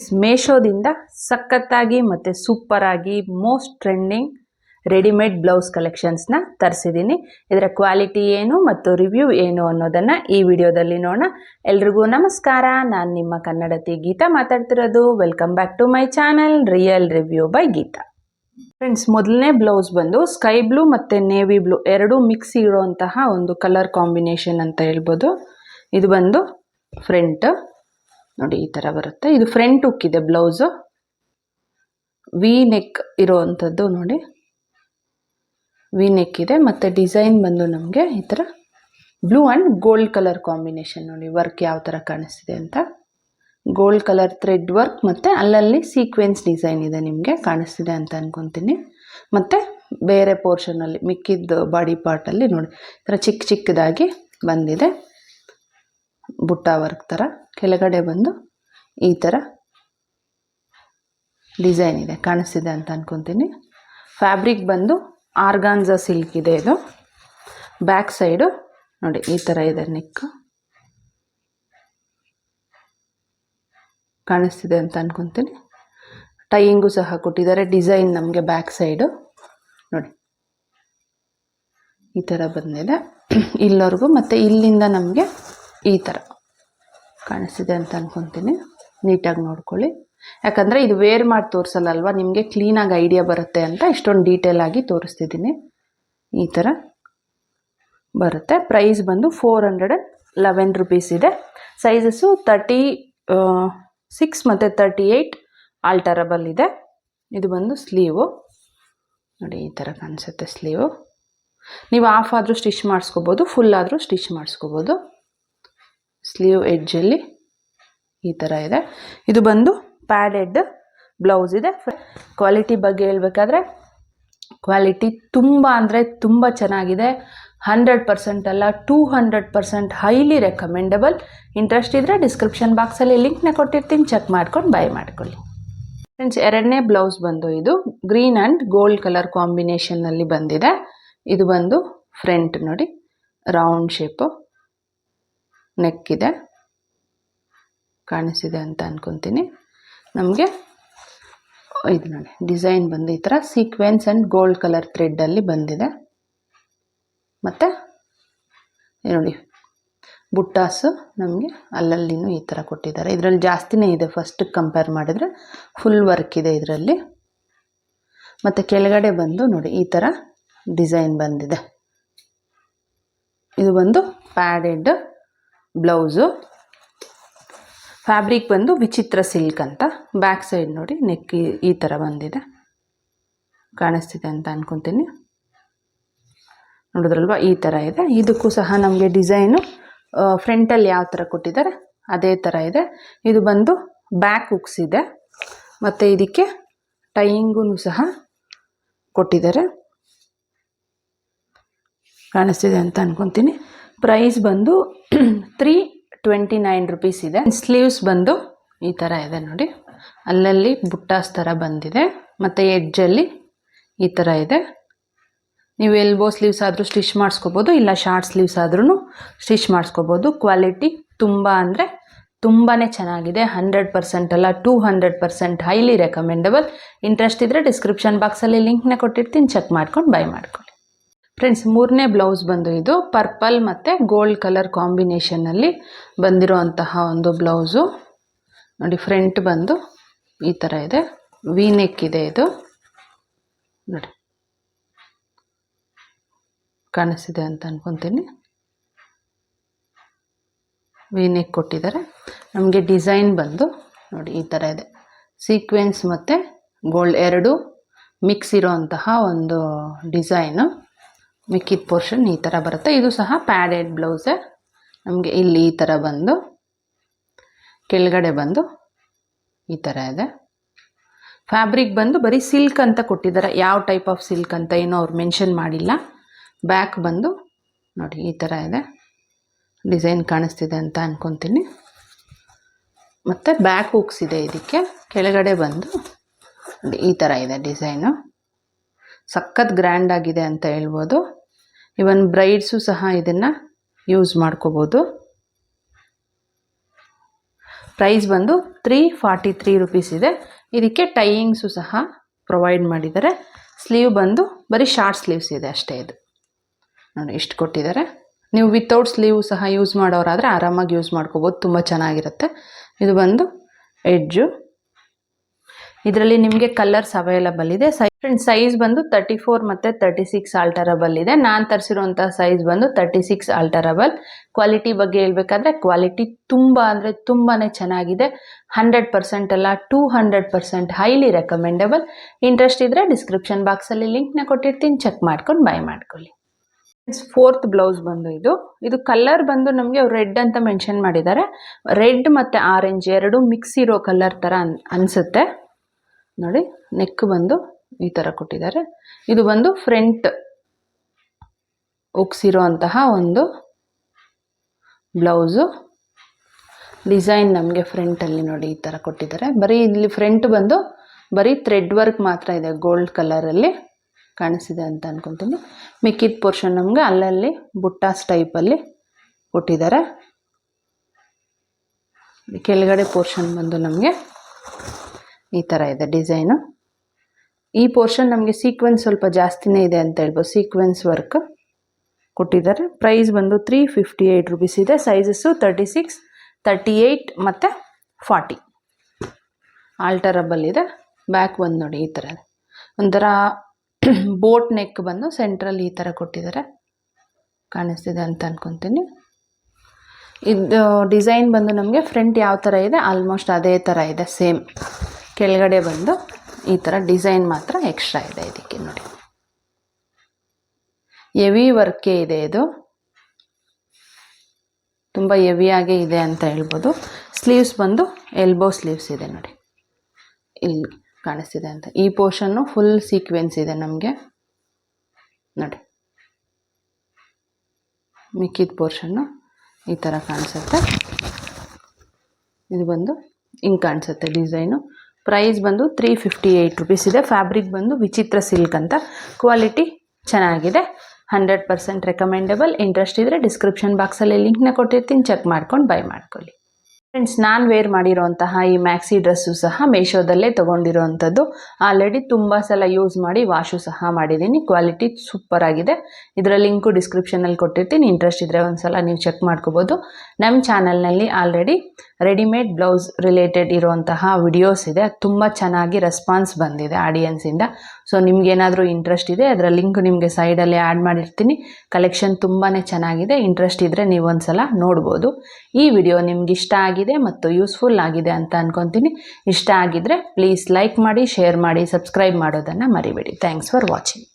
ಮೇಶೋದಿಂದ ಸಖತ್ತಾಗಿ ಮತ್ತು ಸೂಪರಾಗಿ ಮೋಸ್ಟ್ ಟ್ರೆಂಡಿಂಗ್ ರೆಡಿಮೇಡ್ ಬ್ಲೌಸ್ ಕಲೆಕ್ಷನ್ಸ್ನ ತರಿಸಿದ್ದೀನಿ. ಇದರ ಕ್ವಾಲಿಟಿ ಏನು ಮತ್ತು ರಿವ್ಯೂ ಏನು ಅನ್ನೋದನ್ನು ಈ ವಿಡಿಯೋದಲ್ಲಿ ನೋಡೋಣ. ಎಲ್ರಿಗೂ ನಮಸ್ಕಾರ. ನಾನು ನಿಮ್ಮ ಕನ್ನಡತಿ ಗೀತಾ ಮಾತಾಡ್ತಿರೋದು. Welcome back to my channel real review by Geeta. Friends ಮೊದಲನೇ ಬ್ಲೌಸ್ ಬಂದು ಸ್ಕೈ ಬ್ಲೂ ಮತ್ತು ನೇವಿ ಬ್ಲೂ ಎರಡೂ ಮಿಕ್ಸ್ ಇರೋಂತಹ ಒಂದು ಕಲರ್ ಕಾಂಬಿನೇಷನ್ ಅಂತ ಹೇಳ್ಬೋದು. ಇದು ಬಂದು ಫ್ರಂಟ್. ನೋಡಿ ಈ ಥರ ಬರುತ್ತೆ. ಇದು ಫ್ರಂಟ್ ಹುಕ್ ಇದೆ ಬ್ಲೌಸು ವಿ ನೆಕ್ ಇರೋವಂಥದ್ದು ನೋಡಿ. ವಿ ನೆಕ್ ಇದೆ ಮತ್ತು ಡಿಸೈನ್ ಬಂದು ನಮಗೆ ಈ ಥರ blue and gold colour combination ನೋಡಿ ವರ್ಕ್ ಯಾವ ಥರ ಕಾಣಿಸ್ತಿದೆ ಅಂತ. ಗೋಲ್ಡ್ ಕಲರ್ ಥ್ರೆಡ್ ವರ್ಕ್ ಮತ್ತು ಅಲ್ಲಲ್ಲಿ ಸೀಕ್ವೆನ್ಸ್ ಡಿಸೈನ್ ಇದೆ ನಿಮಗೆ ಕಾಣಿಸ್ತಿದೆ ಅಂತ ಅಂದ್ಕೊತೀನಿ ಮತ್ತು ಬೇರೆ ಪೋರ್ಷನಲ್ಲಿ ಮಿಕ್ಕಿದ್ದು ಬಾಡಿ ಪಾರ್ಟಲ್ಲಿ ನೋಡಿ ಈ ಥರ ಚಿಕ್ಕ ಚಿಕ್ಕದಾಗಿ ಬಂದಿದೆ. ಬುಟ್ಟ ವರ್ಕ್ ಥರ ಕೆಳಗಡೆ ಬಂದು ಈ ಥರ ಡಿಸೈನ್ ಇದೆ, ಕಾಣಿಸ್ತಿದೆ ಅಂತ ಅನ್ಕೊತೀನಿ. ಫ್ಯಾಬ್ರಿಕ್ ಬಂದು ಆರ್ಗಾನ್ಜಾ ಸಿಲ್ಕ್ ಇದೆ ಇದು. ಬ್ಯಾಕ್ ಸೈಡು ನೋಡಿ, ಈ ಥರ ಇದೆ ನೆಕ್. ಕಾಣಿಸ್ತಿದೆ ಅಂತ ಅಂದ್ಕೊತೀನಿ ಟೈಯಿಂಗು ಸಹ ಕೊಟ್ಟಿದ್ದಾರೆ, ಡಿಸೈನ್ ನಮಗೆ ಬ್ಯಾಕ್ ಸೈಡು. ನೋಡಿ, ಈ ಥರ ಬಂದಿದೆ. ಇಲ್ಲವರೆಗೂ ಮತ್ತು ಇಲ್ಲಿಂದ ನಮಗೆ ಈ ಥರ ಕಾಣಿಸ್ತಿದೆ ಅಂತ ಅನ್ಕೊತೀನಿ. ನೀಟಾಗಿ ನೋಡ್ಕೊಳ್ಳಿ. ಯಾಕಂದರೆ ಇದು ವೇರ್ ಮಾಡಿ ತೋರಿಸಲ್ಲ ಅಲ್ವಾ ನಿಮಗೆ ಕ್ಲೀನಾಗಿ ಐಡಿಯಾ ಬರುತ್ತೆ ಅಂತ ಇಷ್ಟೊಂದು ಡೀಟೇಲ್ ಆಗಿ ತೋರಿಸ್ತಿದ್ದೀನಿ. ಈ ಥರ ಬರುತ್ತೆ. ಪ್ರೈಸ್ ಬಂದು four hundred and eleven rupees ಇದೆ ಸೈಜಸ್ಸು ತರ್ಟಿ ಸಿಕ್ಸ್ ಮತ್ತು ತರ್ಟಿ ಏಯ್ಟ್ ಆಲ್ಟರಬಲ್ ಇದೆ. ಇದು ಬಂದು ಸ್ಲೀವು ನೋಡಿ, ಈ ಥರ ಕಾಣಿಸುತ್ತೆ ಸ್ಲೀವು ನೀವು ಆಫ್ ಆದರೂ ಸ್ಟಿಚ್ ಮಾಡಿಸ್ಕೋಬೋದು ಫುಲ್ ಆದರೂ ಸ್ಟಿಚ್ ಮಾಡಿಸ್ಕೋಬೋದು. ಸ್ಲೀವ್ ಎಡ್ಜಲ್ಲಿ ಈ ಥರ ಇದೆ. ಇದು ಬಂದು ಪ್ಯಾಡೆಡ್ ಬ್ಲೌಸ್ ಇದೆ. ಕ್ವಾಲಿಟಿ ಬಗ್ಗೆ ಹೇಳ್ಬೇಕಾದ್ರೆ ಕ್ವಾಲಿಟಿ ತುಂಬ ಅಂದರೆ ತುಂಬ ಚೆನ್ನಾಗಿದೆ. ಹಂಡ್ರೆಡ್ ಪರ್ಸೆಂಟ್ ಅಲ್ಲ two hundred percent highly recommendable interest ಇದ್ದರೆ ಡಿಸ್ಕ್ರಿಪ್ಷನ್ ಬಾಕ್ಸಲ್ಲಿ ಲಿಂಕ್ನ ಕೊಟ್ಟಿರ್ತೀನಿ. ಚೆಕ್ ಮಾಡ್ಕೊಂಡು ಬೈ ಮಾಡ್ಕೊಳ್ಳಿ. ಫ್ರೆಂಡ್ಸ್ ಎರಡನೇ ಬ್ಲೌಸ್ ಬಂದು ಇದು ಗ್ರೀನ್ ಆ್ಯಂಡ್ ಗೋಲ್ಡ್ ಕಲರ್ ಕಾಂಬಿನೇಷನ್ನಲ್ಲಿ ಬಂದಿದೆ. ಇದು ಬಂದು ಫ್ರಂಟ್ ನೋಡಿ ರೌಂಡ್ ಶೇಪು ನೆಕ್ ಇದೆ ಕಾಣಿಸಿದೆ ಅಂತ ಅನ್ಕೊತೀನಿ. ನಮಗೆ ಇದು ನೋಡಿ, ಡಿಸೈನ್ ಬಂದು ಈ ಥರ ಸೀಕ್ವೆನ್ಸ್ ಆ್ಯಂಡ್ ಗೋಲ್ಡ್ ಕಲರ್ ಥ್ರೆಡ್ಡಲ್ಲಿ ಬಂದಿದೆ. ಮತ್ತು ನೋಡಿ, ಬುಟ್ಟಾಸು ನಮಗೆ ಅಲ್ಲಲ್ಲಿನೂ ಈ ಥರ ಕೊಟ್ಟಿದ್ದಾರೆ. ಇದರಲ್ಲಿ ಜಾಸ್ತಿನೇ ಇದೆ ಫಸ್ಟ್ ಕಂಪೇರ್ ಮಾಡಿದರೆ ಫುಲ್ ವರ್ಕ್ ಇದೆ ಇದರಲ್ಲಿ. ಮತ್ತು ಕೆಳಗಡೆ ಬಂದು ನೋಡಿ, ಈ ಥರ ಡಿಸೈನ್ ಬಂದಿದೆ. ಇದು ಬಂದು ಪ್ಯಾಡೆಡ್ ಬ್ಲೌಸು. ಫ್ಯಾಬ್ರಿಕ್ ಬಂದು ವಿಚಿತ್ರ ಸಿಲ್ಕ್ ಅಂತ. ಬ್ಯಾಕ್ ಸೈಡ್ ನೋಡಿ ನೆಕ್ ಈ ಥರ ಬಂದಿದೆ. ಕಾಣಿಸ್ತಿದೆ ಅಂತ ಅಂದ್ಕೊತೀನಿ ನೋಡಿದ್ರಲ್ವ? ಈ ಥರ ಇದೆ. ಇದಕ್ಕೂ ಸಹ ನಮಗೆ ಡಿಸೈನು ಫ್ರಂಟಲ್ಲಿ ಯಾವ ಥರ ಕೊಟ್ಟಿದ್ದಾರೆ, ಅದೇ ಥರ ಇದೆ. ಇದು ಬಂದು ಬ್ಯಾಕ್ ಉಕ್ಸ್ ಇದೆ. ಮತ್ತು ಇದಕ್ಕೆ ಟೈಯಿಂಗೂ ಸಹ ಕೊಟ್ಟಿದ್ದಾರೆ. ಕಾಣಿಸ್ತಿದೆ ಅಂತ ಅನ್ಕೊತೀನಿ. ಪ್ರೈಸ್ ಬಂದು ತ್ರೀ ಟ್ವೆಂಟಿ ನೈನ್ ರುಪೀಸ್ ಇದೆ. ಸ್ಲೀವ್ಸ್ ಬಂದು ಈ ಥರ ಇದೆ ನೋಡಿ. ಅಲ್ಲಲ್ಲಿ ಬುಟ್ಟಾಸ್ ಥರ ಬಂದಿದೆ. ಮತ್ತು ಎಡ್ಜಲ್ಲಿ ಈ ಥರ ಇದೆ. ನೀವು ಎಲ್ಬೋ ಸ್ಲೀವ್ಸ್ ಆದರೂ ಸ್ಟಿಚ್ ಮಾಡಿಸ್ಕೋಬೋದು, ಇಲ್ಲ ಶಾರ್ಟ್ ಸ್ಲೀವ್ಸ್ ಆದ್ರೂ ಸ್ಟಿಚ್ ಮಾಡಿಸ್ಕೋಬೋದು. ಕ್ವಾಲಿಟಿ ತುಂಬ ಅಂದರೆ ತುಂಬಾ ಚೆನ್ನಾಗಿದೆ. ಹಂಡ್ರೆಡ್ ಪರ್ಸೆಂಟ್ ಅಲ್ಲ two hundred percent highly recommendable interest ಇದ್ದರೆ ಡಿಸ್ಕ್ರಿಪ್ಷನ್ ಬಾಕ್ಸಲ್ಲಿ ಲಿಂಕ್ನ ಕೊಟ್ಟಿರ್ತೀನಿ. ಚೆಕ್ ಮಾಡ್ಕೊಂಡು ಬೈ ಮಾಡ್ಕೊಳ್ಳಿ ಫ್ರೆಂಡ್ಸ್ ಮೂರನೇ ಬ್ಲೌಸ್ ಬಂದು ಇದು ಪರ್ಪಲ್ ಮತ್ತು ಗೋಲ್ಡ್ ಕಲರ್ ಕಾಂಬಿನೇಷನಲ್ಲಿ ಬಂದಿರುವಂತಹ ಒಂದು ಬ್ಲೌಸು ನೋಡಿ ಫ್ರಂಟ್ ಬಂದು ಈ ಥರ ಇದೆ. ವಿ ನೆಕ್ ಇದೆ ಇದು. ನೋಡಿ. ಕಾಣಿಸಿದೆ ಅಂತ ಅನ್ಕೊತೀನಿ. ವಿ ನೆಕ್ ಕೊಟ್ಟಿದ್ದಾರೆ. ನಮಗೆ ಡಿಸೈನ್ ಬಂದು ನೋಡಿ ಈ ಥರ ಇದೆ. ಸೀಕ್ವೆನ್ಸ್ ಮತ್ತು ಗೋಲ್ಡ್ ಎರಡು ಮಿಕ್ಸ್ ಇರೋಂತಹ ಒಂದು ಡಿಸೈನು ಮಿಕ್ಕಿದ ಪೋರ್ಷನ್ ಈ ಥರ ಬರುತ್ತೆ. ಇದು ಸಹ ಪ್ಯಾಡೆಡ್ ಬ್ಲೌಸೆ ನಮಗೆ ಇಲ್ಲಿ ಈ ಥರ ಬಂದು, ಕೆಳಗಡೆ ಬಂದು ಈ ಥರ ಇದೆ. ಫ್ಯಾಬ್ರಿಕ್ ಬಂದು ಬರೀ ಸಿಲ್ಕ್ ಅಂತ ಕೊಟ್ಟಿದ್ದಾರೆ. ಯಾವ ಟೈಪ್ ಆಫ್ ಸಿಲ್ಕ್ ಅಂತ ಏನೋ ಅವ್ರು ಮೆನ್ಷನ್ ಮಾಡಿಲ್ಲ. ಬ್ಯಾಕ್ ಬಂದು ನೋಡಿ ಈ ಥರ ಇದೆ. ಡಿಸೈನ್ ಕಾಣಿಸ್ತಿದೆ ಅಂತ ಅಂದ್ಕೊತೀನಿ ಮತ್ತು ಬ್ಯಾಕ್ ಹುಕ್ಸ್ ಇದೆ ಇದಕ್ಕೆ. ಕೆಳಗಡೆ ಬಂದು ಈ ಥರ ಇದೆ ಡಿಸೈನು ಸಖತ್ ಗ್ರ್ಯಾಂಡ್ ಆಗಿದೆ ಅಂತ ಹೇಳ್ಬೋದು. ಇವನ್ ಬ್ರೈಡ್ಸು ಸಹ ಇದನ್ನು ಯೂಸ್ ಮಾಡ್ಕೋಬೋದು. ಪ್ರೈಸ್ ಬಂದು ತ್ರೀ ಫಾರ್ಟಿ ತ್ರೀ ರುಪೀಸ್ ಇದೆ. ಇದಕ್ಕೆ ಟೈಯಿಂಗ್ಸು ಸಹ ಪ್ರೊವೈಡ್ ಮಾಡಿದ್ದಾರೆ. ಸ್ಲೀವ್ ಬಂದು ಬರೀ ಶಾರ್ಟ್ ಸ್ಲೀವ್ಸ್ ಇದೆ ಅಷ್ಟೇ ಇದು. ನೋಡಿ, ಇಷ್ಟು ಕೊಟ್ಟಿದ್ದಾರೆ. ನೀವು ವಿತೌಟ್ ಸ್ಲೀವ್ ಸಹ ಯೂಸ್ ಮಾಡೋರಾದರೆ ಆರಾಮಾಗಿ ಯೂಸ್ ಮಾಡ್ಕೋಬೋದು. ತುಂಬ ಚೆನ್ನಾಗಿರುತ್ತೆ. ಇದು ಬಂದು ಎಡ್ಜು ಇದರಲ್ಲಿ ನಿಮಗೆ ಕಲರ್ಸ್ ಅವೈಲಬಲ್ ಇದೆ. ಫ್ರೆಂಡ್ ಸೈಜ್ ಬಂದು ತರ್ಟಿ ಫೋರ್ ಮತ್ತು ತರ್ಟಿ ಸಿಕ್ಸ್ ಆಲ್ಟರಬಲ್ ಇದೆ. ನಾನು ತರಿಸಿರುವಂಥ ಸೈಜ್ ಬಂದು ತರ್ಟಿ ಸಿಕ್ಸ್ ಆಲ್ಟರಬಲ್ ಕ್ವಾಲಿಟಿ ಬಗ್ಗೆ ಹೇಳ್ಬೇಕಾದ್ರೆ ಕ್ವಾಲಿಟಿ ತುಂಬ ಅಂದರೆ ತುಂಬಾ ಚೆನ್ನಾಗಿದೆ. ಹಂಡ್ರೆಡ್ ಪರ್ಸೆಂಟ್ ಅಲ್ಲ two hundred percent highly recommendable interest ಇದ್ದರೆ ಡಿಸ್ಕ್ರಿಪ್ಷನ್ ಬಾಕ್ಸಲ್ಲಿ ಲಿಂಕ್ನ ಕೊಟ್ಟಿರ್ತೀನಿ. ಚೆಕ್ ಮಾಡ್ಕೊಂಡು ಬೈ ಮಾಡ್ಕೊಳ್ಳಿ. ಫೋರ್ತ್ ಬ್ಲೌಸ್ ಬಂದು ಇದು. ಇದು ಕಲರ್ ಬಂದು ನಮಗೆ ರೆಡ್ ಅಂತ ಮೆನ್ಷನ್ ಮಾಡಿದ್ದಾರೆ. ರೆಡ್ ಮತ್ತು ಆರೆಂಜ್ ಎರಡು ಮಿಕ್ಸ್ ಇರೋ ಕಲರ್ ಥರ ಅನ್ ಅನಿಸುತ್ತೆ. ನೋಡಿ ನೆಕ್ ಬಂದು ಈ ಥರ ಕೊಟ್ಟಿದ್ದಾರೆ. ಇದು ಬಂದು ಫ್ರಂಟ್ ಅಂತಹ ಒಂದು ಬ್ಲೌಸು ಡಿಸೈನ್ ನಮಗೆ ಫ್ರಂಟಲ್ಲಿ ನೋಡಿ ಈ ಥರ ಕೊಟ್ಟಿದ್ದಾರೆ. ಬರೀ ಇಲ್ಲಿ ಫ್ರಂಟ್ ಬಂದು ಬರೀ ಥ್ರೆಡ್ ವರ್ಕ್ ಮಾತ್ರ ಇದೆ ಗೋಲ್ಡ್ ಕಲರಲ್ಲಿ ಕಾಣಿಸಿದೆ ಅಂತ ಅಂದ್ಕೊತೀನಿ ಮಿಕ್ಕಿದ ಪೋರ್ಷನ್ ನಮಗೆ ಅಲ್ಲಲ್ಲಿ ಬುಟ್ಟಾಸ್ ಟೈಪಲ್ಲಿ ಕೊಟ್ಟಿದ್ದಾರೆ. ಕೆಳಗಡೆ ಪೋರ್ಷನ್ ಬಂದು ನಮಗೆ ಈ ಥರ ಇದೆ ಡಿಸೈನು. ಈ ಪೋರ್ಷನ್ ನಮಗೆ ಸೀಕ್ವೆನ್ಸ್ ಸ್ವಲ್ಪ ಜಾಸ್ತಿನೇ ಇದೆ ಅಂತ ಹೇಳ್ಬೋದು. ಸೀಕ್ವೆನ್ಸ್ ವರ್ಕ್ ಕೊಟ್ಟಿದ್ದಾರೆ. ಪ್ರೈಸ್ ಬಂದು ತ್ರೀ ಫಿಫ್ಟಿ ಏಯ್ಟ್ ರುಪೀಸ್ ಇದೆ. Sizes thirty six thirty eight ಮತ್ತು ಫಾರ್ಟಿ ಆಲ್ಟರಬಲ್ ಇದೆ. ಬ್ಯಾಕ್ ಬಂದು ನೋಡಿ ಈ ಥರ ಒಂಥರ ಬೋಟ್ ನೆಕ್ ಬಂದು ಸೆಂಟ್ರಲ್ಲಿ ಈ ಥರ ಕೊಟ್ಟಿದ್ದಾರೆ. ಕಾಣಿಸ್ತಿದೆ ಅಂತ ಅಂದ್ಕೊತೀನಿ ಇದು ಡಿಸೈನ್ ಬಂದು ನಮಗೆ ಫ್ರಂಟ್ ಯಾವ ಥರ ಇದೆ? ಆಲ್ಮೋಸ್ಟ್ ಅದೇ ಥರ ಇದೆ ಸೇಮ್ ಕೆಳಗಡೆ ಬಂದು ಈ ಥರ ಡಿಸೈನ್ ಮಾತ್ರ ಎಕ್ಸ್ಟ್ರಾ ಇದೆ ಇದಕ್ಕೆ ನೋಡಿ. ಎವಿ ವರ್ಕೇ ಇದೆ ಇದು. ತುಂಬ ಎವಿಯಾಗೇ ಇದೆ ಅಂತ ಹೇಳ್ಬೋದು. ಸ್ಲೀವ್ಸ್ ಬಂದು ಎಲ್ಬೋ ಸ್ಲೀವ್ಸ್ ಇದೆ ನೋಡಿ. ಇಲ್ಲಿ ಕಾಣಿಸ್ತಿದೆ ಅಂತ. ಈ ಪೋರ್ಷನ್ನು ಫುಲ್ ಸೀಕ್ವೆನ್ಸ್ ಇದೆ ನಮಗೆ. ನೋಡಿ. ಮಿಕ್ಕಿದ ಪೋರ್ಷನ್ನು ಈ ಥರ ಕಾಣಿಸುತ್ತೆ. ಇದು ಬಂದು ಹಿಂಗೆ ಕಾಣಿಸುತ್ತೆ ಡಿಸೈನು ಪ್ರೈಸ್ ಬಂದು ತ್ರೀ ಫಿಫ್ಟಿ ಏಯ್ಟ್ ರುಪೀಸ್ ಇದೆ. ಫ್ಯಾಬ್ರಿಕ್ ಬಂದು ವಿಚಿತ್ರ ಸಿಲ್ಕ್ ಅಂತ. ಕ್ವಾಲಿಟಿ ಚೆನ್ನಾಗಿದೆ. ಹಂಡ್ರೆಡ್ ಪರ್ಸೆಂಟ್ ರೆಕಮೆಂಡಬಲ್ ಇಂಟ್ರೆಸ್ಟ್ ಇದ್ದರೆ ಡಿಸ್ಕ್ರಿಪ್ಷನ್ ಬಾಕ್ಸಲ್ಲಿ ಲಿಂಕ್ನ ಕೊಟ್ಟಿರ್ತೀನಿ. ಚೆಕ್ ಮಾಡ್ಕೊಂಡು ಬೈ ಮಾಡ್ಕೊಳ್ಳಿ. ಫ್ರೆಂಡ್ಸ್ ನಾನು ವೇರ್ ಮಾಡಿರುವಂತಹ ಈ ಮ್ಯಾಕ್ಸಿ ಡ್ರೆಸ್ಸು ಸಹ ಮೇಶೋದಲ್ಲೇ ತೊಗೊಂಡಿರೋವಂಥದ್ದು ಆಲ್ರೆಡಿ ತುಂಬ ಸಲ ಯೂಸ್ ಮಾಡಿ ವಾಶು ಸಹ ಮಾಡಿದ್ದೀನಿ. ಕ್ವಾಲಿಟಿ ಸೂಪರ್ ಆಗಿದೆ. ಇದರ ಲಿಂಕು ಡಿಸ್ಕ್ರಿಪ್ಷನಲ್ಲಿ ಕೊಟ್ಟಿರ್ತೀನಿ. ಇಂಟ್ರೆಸ್ಟ್ ಇದ್ದರೆ ಒಂದು ಸಲ ನೀವು ಚೆಕ್ ಮಾಡ್ಕೋಬೋದು. ನಮ್ಮ ಚಾನಲ್ನಲ್ಲಿ ಆಲ್ರೆಡಿ ರೆಡಿಮೇಡ್ ಬ್ಲೌಸ್ ರಿಲೇಟೆಡ್ ಇರುವಂತಹ ವಿಡಿಯೋಸ್ ಇದೆ. ತುಂಬ ಚೆನ್ನಾಗಿ ರೆಸ್ಪಾನ್ಸ್ ಬಂದಿದೆ ಆಡಿಯನ್ಸಿಂದ ಸೊ ನಿಮ್ಗೇನಾದರೂ ಇಂಟ್ರೆಸ್ಟ್ ಇದೆ ಅದರ ಲಿಂಕ್ ನಿಮಗೆ ಸೈಡಲ್ಲಿ ಆ್ಯಡ್ ಮಾಡಿರ್ತೀನಿ. ಕಲೆಕ್ಷನ್ ತುಂಬಾ ಚೆನ್ನಾಗಿದೆ. ಇಂಟ್ರೆಸ್ಟ್ ಇದ್ದರೆ ನೀವು ಒಂದು ಸಲ ನೋಡ್ಬೋದು. ಈ ವಿಡಿಯೋ ನಿಮ್ಗೆ ಇಷ್ಟ ಆಗಿದೆ ಮತ್ತು ಯೂಸ್ಫುಲ್ ಆಗಿದೆ ಅಂತ ಅಂದ್ಕೊತೀನಿ ಇಷ್ಟ ಆಗಿದ್ದರೆ ಪ್ಲೀಸ್ ಲೈಕ್ ಮಾಡಿ ಶೇರ್ ಮಾಡಿ ಸಬ್ಸ್ಕ್ರೈಬ್ ಮಾಡೋದನ್ನು ಮರಿಬೇಡಿ. Thanks for watching